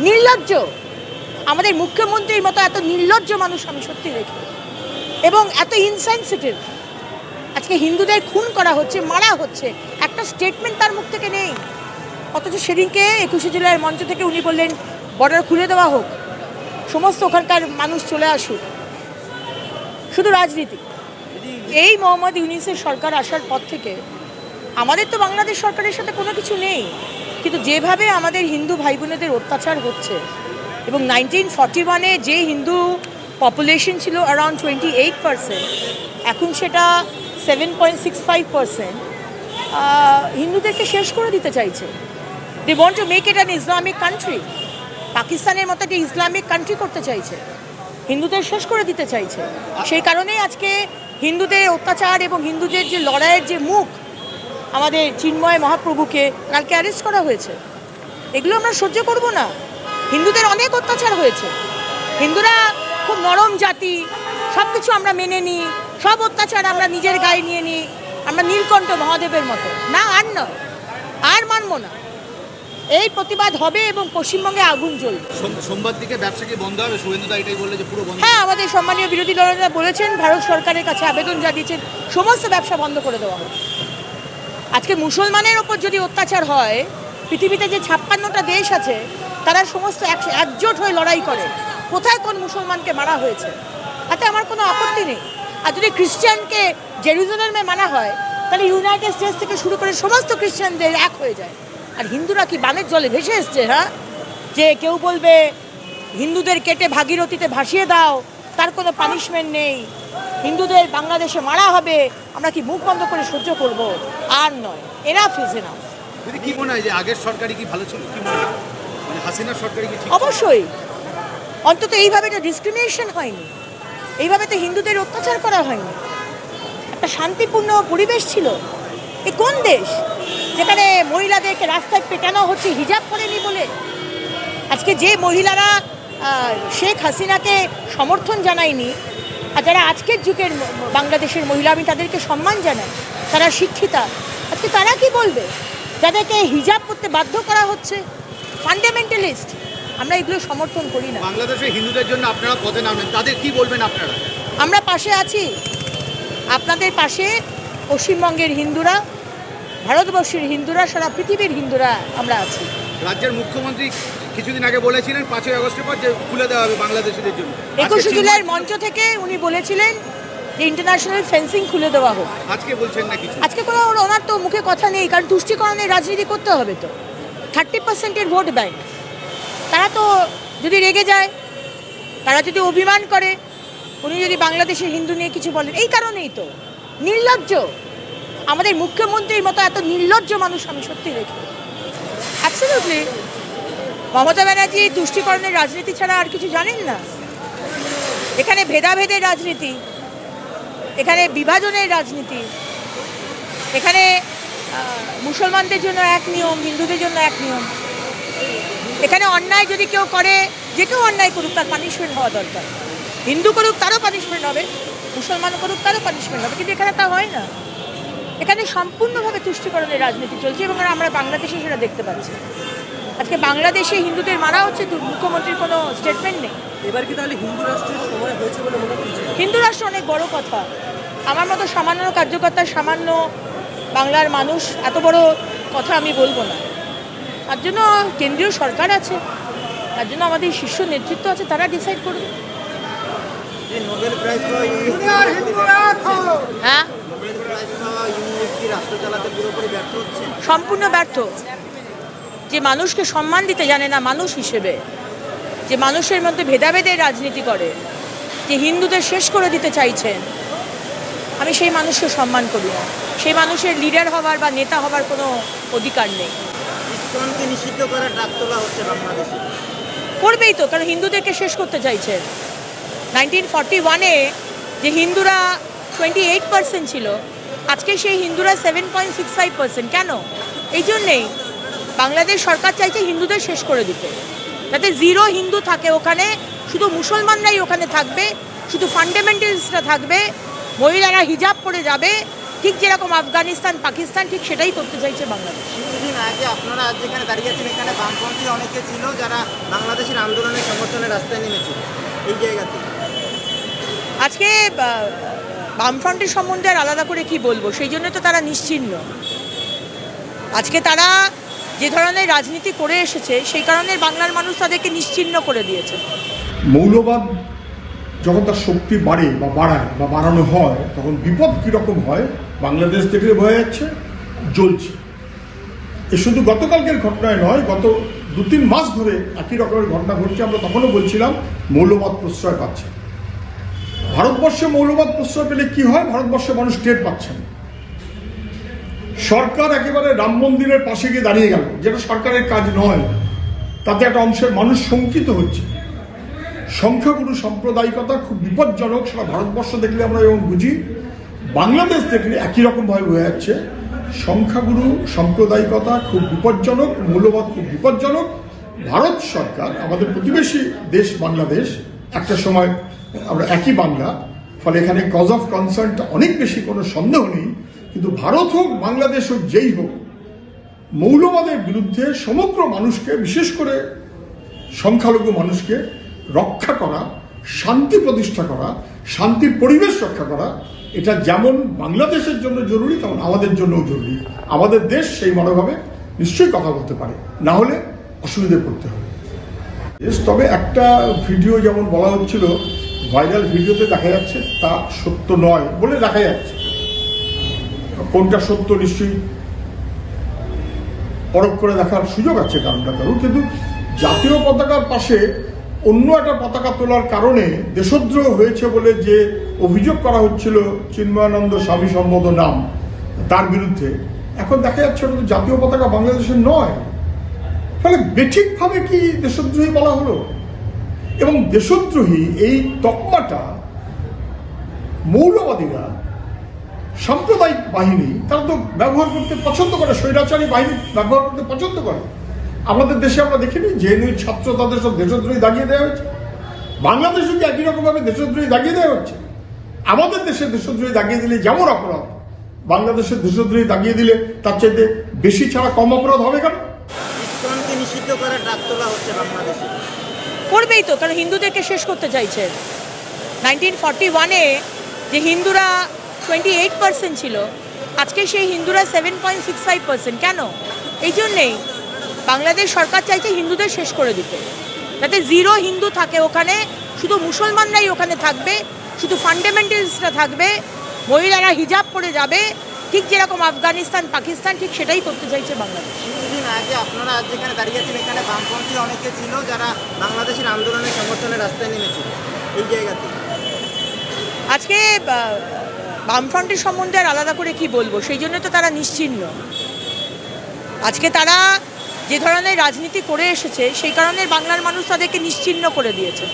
নির্লজ্জ। আমাদের মুখ্যমন্ত্রীর মতো এত নির্লজ্জ মানুষ আমি সত্যি দেখি। এবং এত ইনসেন্সিটিভ আজকে হিন্দুদের খুন করা হচ্ছে, মারা হচ্ছে। একটা স্টেটমেন্ট তার মুখ থেকে নেই। অথচ সেদিনকে একুশে জুলাইয়ের মঞ্চ থেকে উনি বললেন বর্ডার খুলে দেওয়া হোক। সমস্ত ওখানকার মানুষ চলে আসুক। শুধু রাজনীতি। এই মোহাম্মদ ইউনিসের সরকার আসার পর থেকে আমাদের তো বাংলাদেশ সরকারের সাথে কোনো কিছু নেই। কিন্তু যেভাবে আমাদের হিন্দু ভাই বোনেদের অত্যাচার হচ্ছে, এবং নাইনটিন ফর্টি ওয়ানে যে হিন্দু পপুলেশন ছিল অ্যারাউন্ড টোয়েন্টি এইট পার্সেন্ট এখন সেটা seven point six five percent হিন্দুদেরকে শেষ করে দিতে চাইছে। They want to make it an Islamic country পাকিস্তানের মতো একটা ইসলামিক কান্ট্রি করতে চাইছে। হিন্দুদের শেষ করে দিতে চাইছে। সেই কারণেই আজকে হিন্দুদের অত্যাচার এবং হিন্দুদের যে লড়াইয়ের যে মুখ আমাদের চিন্ময় মহাপ্রভুকে কালকে অ্যারেস্ট করা হয়েছে। এগুলো আমরা সহ্য করব না। হিন্দুদের অনেক অত্যাচার হয়েছে। হিন্দুরা খুব নরম জাতি। সব কিছু আমরা মেনে নিই। সব অত্যাচার আমরা নিজের গায়ে নিয়ে নিই। আমরা নীলকণ্ঠ মহাদেবের মতো। না আর নয়। আর মানবো না। এই প্রতিবাদ হবে এবং পশ্চিমবঙ্গে আগুন জ্বলবে। সোমবার থেকে ব্যবসা কি বন্ধ হবে? এটাই বললে যে পুরো বন্ধ। হ্যাঁ আমাদের সম্মানীয় বিরোধী দলনেতা বলেছেন ভারত সরকারের কাছে আবেদন জানিয়েছেন সমস্ত ব্যবসা বন্ধ করে দেওয়া হবে। আজকে মুসলমানের ওপর যদি অত্যাচার হয়, পৃথিবীতে যে ছাপ্পান্নটা দেশ আছে, তারা সমস্ত এক- একজোট হয়ে লড়াই করে। কোথায় কোন মুসলমানকে মারা হয়েছে? তাতে আমার কোনো আপত্তি নেই। আর যদি খ্রিস্টানকে জেরুজালেমে মানা হয়, তাহলে ইউনাইটেড স্টেটস থেকে শুরু করে সমস্ত খ্রিস্টানদের এক হয়ে যায়। আর হিন্দুরা কি বানের জলে ভেসে এসছে হ্যাঁ? যে কেউ বলবে, হিন্দুদের কেটে ভাগীরথীতে ভাসিয়ে দাও তার কোনো পানিশমেন্ট নেই। হিন্দুদের বাংলাদেশে মারা হবে আমরা কি মুখ বন্ধ করে সহ্য করব? আর নয় এনাফ ইজ এনাফ কি মনে হয় যে আগের সরকারই কি ভালো ছিল? কি মনে মানে সরকারই কি অবশ্যই। অন্তত এইভাবে তো ডিসক্রিমিনেশন হয়নি। এইভাবে তো হিন্দুদের অত্যাচার করা হয়নি। একটা শান্তিপূর্ণ পরিবেশ ছিল। এ কোন দেশ? যেখানে মহিলাদেরকে রাস্তায় পেটানো হচ্ছে হিজাব করেনি বলে। আজকে যে মহিলারা শেখ হাসিনাকে সমর্থন জানায়নি। আর যারা আজকের যুগের বাংলাদেশের মহিলা আমি তাদেরকে সম্মান জানাই। তারা শিক্ষিতা। আজকে তারা কি বলবে? যাদেরকে হিজাব করতে বাধ্য করা হচ্ছে ফান্ডামেন্টালিস্ট আমরা এগুলো সমর্থন করি না। বাংলাদেশের হিন্দুদের জন্য আপনারা পথে নামলেন। তাদের কি বলবেন আপনারা? আমরা পাশে আছি। আপনাদের পাশে পশ্চিমবঙ্গের হিন্দুরা ভারতবর্ষের হিন্দুরা সারা পৃথিবীর হিন্দুরা আমরা আছি। রাজ্যের মুখ্যমন্ত্রী কিছুদিন আগে বলেছিলেন পাঁচই আগস্টের পর যে খুলে দেওয়া হবে বাংলাদেশিদের জন্য। একুশে জুলাইয়ের মঞ্চ থেকে উনি বলেছিলেন যে ইন্টারন্যাশনাল ফেন্সিং খুলে দেওয়া হোক। আজকে বলছেন না কিছু। আজকে কোনো ওর- ওনার তো মুখে কথা নেই কারণ তুষ্টিকরণের রাজনীতি করতে হবে তো। থার্টি পার্সেন্টের ভোট ব্যাংক। তারা তো যদি রেগে যায় তারা যদি অভিমান করে উনি যদি বাংলাদেশের হিন্দু নিয়ে কিছু বলেন এই কারণেই তো। নির্লজ্জ। আমাদের মুখ্যমন্ত্রীর মতো এত নির্লজ্জ মানুষ আমি সত্যি দেখি অ্যাবসলিউটলি মমতা ব্যানার্জি তুষ্টিকরণের রাজনীতি ছাড়া আর কিছু জানেন না? এখানে ভেদাভেদের রাজনীতি, এখানে বিভাজনের রাজনীতি, এখানে মুসলমানদের জন্য এক নিয়ম, হিন্দুদের জন্য এক নিয়ম। এখানে অন্যায় যদি কেউ করে, যে কেউ অন্যায় করুক, তার পানিশমেন্ট হওয়া দরকার। হিন্দু করুক, তারও পানিশমেন্ট হবে, মুসলমান করুক, তারও পানিশমেন্ট হবে, কিন্তু এখানে তা হয় না। এখানে সম্পূর্ণভাবে তুষ্টিকরণের রাজনীতি চলছে এবং আমরা বাংলাদেশে সেটা দেখতে পাচ্ছি। আজকে বাংলাদেশে হিন্দুদের মারা হচ্ছে তো মুখ্যমন্ত্রীর কোনো স্টেটমেন্ট নেই। এবার কি তাহলে হিন্দু রাষ্ট্রের সময় হয়েছে বলে মনে করছেন? হিন্দু রাষ্ট্র অনেক বড় কথা। আমার মতো সামান্য কার্যকর্তা সামান্য বাংলার মানুষ এত বড় কথা আমি বলব না। তার জন্য কেন্দ্রীয় সরকার আছে তার জন্য আমাদের শীর্ষ নেতৃত্ব আছে তারা ডিসাইড করবে এই নোবেল প্রাইজ তো হ্যাঁ নোবেল প্রাইজ পাওয়া ইউনিট কি রাষ্ট্র চালাতে পুরোপুরি ব্যর্থ হচ্ছে সম্পূর্ণ ব্যর্থ। যে মানুষকে সম্মান দিতে জানে না মানুষ হিসেবে যে মানুষের মধ্যে ভেদাভেদের রাজনীতি করে যে হিন্দুদের শেষ করে দিতে চাইছেন আমি সেই মানুষকে সম্মান করি না। সেই মানুষের লিডার হওয়ার বা নেতা হওয়ার কোনো অধিকার নেই। নিষিদ্ধ করার ডাক তোলা হচ্ছে বাংলাদেশে। করবেই তো কারণ হিন্দুদেরকে শেষ করতে চাইছেন। নাইনটিন ফর্টি ওয়ানে যে হিন্দুরা টোয়েন্টি এইট পার্সেন্ট ছিল আজকে সেই হিন্দুরা seven point six five percent কেন? এই জন্যেই বাংলাদেশ সরকার চাইছে হিন্দুদের শেষ করে দিতে। যাতে জিরো হিন্দু থাকে ওখানে শুধু মুসলমানরাই ওখানে থাকবে শুধু ফান্ডামেন্টালিস্টরা থাকবে মহিলারা হিজাব পরে যাবে ঠিক যেরকম আফগানিস্তান পাকিস্তান ঠিক সেটাই করতে চাইছে বাংলাদেশ। কিছুদিন আগে আপনারা আজ যেখানে দাঁড়িয়েছেন এখানে বামপন্থী অনেকে ছিল যারা বাংলাদেশের আন্দোলনের সমর্থনে রাস্তায় নেমেছিল। এই জায়গাতে। আজকে বামফ্রন্টের সম্বন্ধে আর আলাদা করে কি বলব? সেই জন্য তো তারা নিশ্চিহ্ন আজকে তারা যে ধরনের রাজনীতি করে এসেছে, সেই কারণে বাংলার মানুষ তাদেরকে নিশ্চিহ্ন করে দিয়েছে। মৌলবাদ যখন তার শক্তি বাড়ে বা বাড়ায় বা বাড়ানো হয়, তখন বিপদ কীরকম হয়, বাংলাদেশ থেকে বোঝা যাচ্ছে, জ্বলছে। এ শুধু গতকালকের ঘটনায় নয়, গত দু তিন মাস ধরে একই রকমের ঘটনা ঘটছে, আমরা তখনও বলছিলাম, মৌলবাদ প্রশ্রয় পাচ্ছে। ভারতবর্ষে মৌলবাদ প্রশ্রয় পেলে কি হয়? ভারতবর্ষে মানুষ টের পাচ্ছেন সরকার একেবারে রাম মন্দিরের পাশে গিয়ে দাঁড়িয়ে গেল। যেটা সরকারের কাজ নয়, তাতে একটা অংশের মানুষ শঙ্কিত হচ্ছে। সংখ্যাগুরু সাম্প্রদায়িকতা খুব বিপজ্জনক, সারা ভারতবর্ষ দেখলে আমরা এবং বুঝি। বাংলাদেশ দেখলে একই রকমভাবে বোঝা যাচ্ছে। সংখ্যাগুরু সাম্প্রদায়িকতা খুব বিপজ্জনক মূল্যবাদ খুব বিপজ্জনক। ভারত সরকার, আমাদের প্রতিবেশী দেশ বাংলাদেশ, একটা সময় আমরা একই বাংলা, ফলে এখানে কজ অফ কনসার্নটা অনেক বেশি, কোনো সন্দেহ নেই। কিন্তু ভারত হোক, বাংলাদেশ হোক, যেই হোক, মৌলবাদের বিরুদ্ধে সমগ্র মানুষকে, বিশেষ করে সংখ্যালঘু মানুষকে রক্ষা করা, শান্তি প্রতিষ্ঠা করা, শান্তির পরিবেশ রক্ষা করা, এটা যেমন বাংলাদেশের জন্য জরুরি, তেমন আমাদের জন্যও জরুরি। আমাদের দেশ সেই মনোভাবে নিশ্চয়ই কথা বলতে পারে। না হলে অসুবিধে পড়তে হবে। তবে একটা ভিডিও যেমন বলা হচ্ছিল ভাইরাল ভিডিওতে দেখা যাচ্ছে তা সত্য নয় বলে দেখা যাচ্ছে। কোনটা সত্য নিশ্চয়ই পরখ করে দেখার সুযোগ আছে কারণটা কারণ, কিন্তু জাতীয় পতাকার পাশে অন্য একটা পতাকা তোলার কারণে দেশদ্রোহ হয়েছে বলে যে অভিযোগ করা হচ্ছিল চিন্ময়ানন্দ স্বামী সম্বদ নাম, তার বিরুদ্ধে। এখন দেখা যাচ্ছে ওটা জাতীয় পতাকা বাংলাদেশের নয়। ফলে বেঠিকভাবে কি দেশদ্রোহী বলা হলো? এবং দেশদ্রোহী এই তকমাটা মৌলবাদীরা, সাম্প্রদায়িক বাহিনী, তারা তো ব্যবহার করতে পছন্দ করে, স্বৈরাচারী বাহিনী ব্যবহার করতে পছন্দ করে। আমাদের দেশে আমরা দেখিনি জেএনইউর ছাত্র তাদের সব দেশদ্রোহী দাগিয়ে দেওয়া হয়েছে। বাংলাদেশে কি একই রকমভাবে দেশদ্রোহী দাগিয়ে দেওয়া হচ্ছে? আমাদের দেশে দেশদ্রোহী দাগিয়ে দিলে যেমন অপরাধ, বাংলাদেশের দেশদ্রোহী দাগিয়ে দিলে তার চাইতে বেশি ছাড়া কম অপরাধ হবে কেন? নিষিদ্ধ করার ডাক হচ্ছে বাংলাদেশে। করবেই তো, কারণ হিন্দুদেরকে শেষ করতে চাইছে। নাইনটিন ফর্টি ওয়ানে যে হিন্দুরা টোয়েন্টি এইট পার্সেন্ট ছিল, আজকে সেই হিন্দুরা seven point six five percent কেন? এই জন্যেই বাংলাদেশ সরকার চাইছে হিন্দুদের শেষ করে দিতে। যাতে জিরো হিন্দু থাকে ওখানে, শুধু মুসলমানরাই ওখানে থাকবে, শুধু ফান্ডামেন্টালিস্টরা থাকবে, মহিলারা হিজাব পরে যাবে ঠিক যেরকম আফগানিস্তান পাকিস্তান ঠিক সেটাই করতে চাইছে বাংলাদেশ। কিছুদিন আগে আপনারা আজ যেখানে দাঁড়িয়েছেন এখানে বামপন্থী অনেকে ছিল যারা বাংলাদেশের আন্দোলনের সমর্থনে রাস্তায় নেমেছিল এই জায়গাতে। আজকে বামফ্রন্টের সম্বন্ধে আর আলাদা করে কি বলব? সেই জন্য তো তারা নিশ্চিহ্ন আজকে তারা যে ধরনের রাজনীতি করে এসেছে সেই কারণে বাংলার মানুষ তাদেরকে নিশ্চিহ্ন করে দিয়েছে।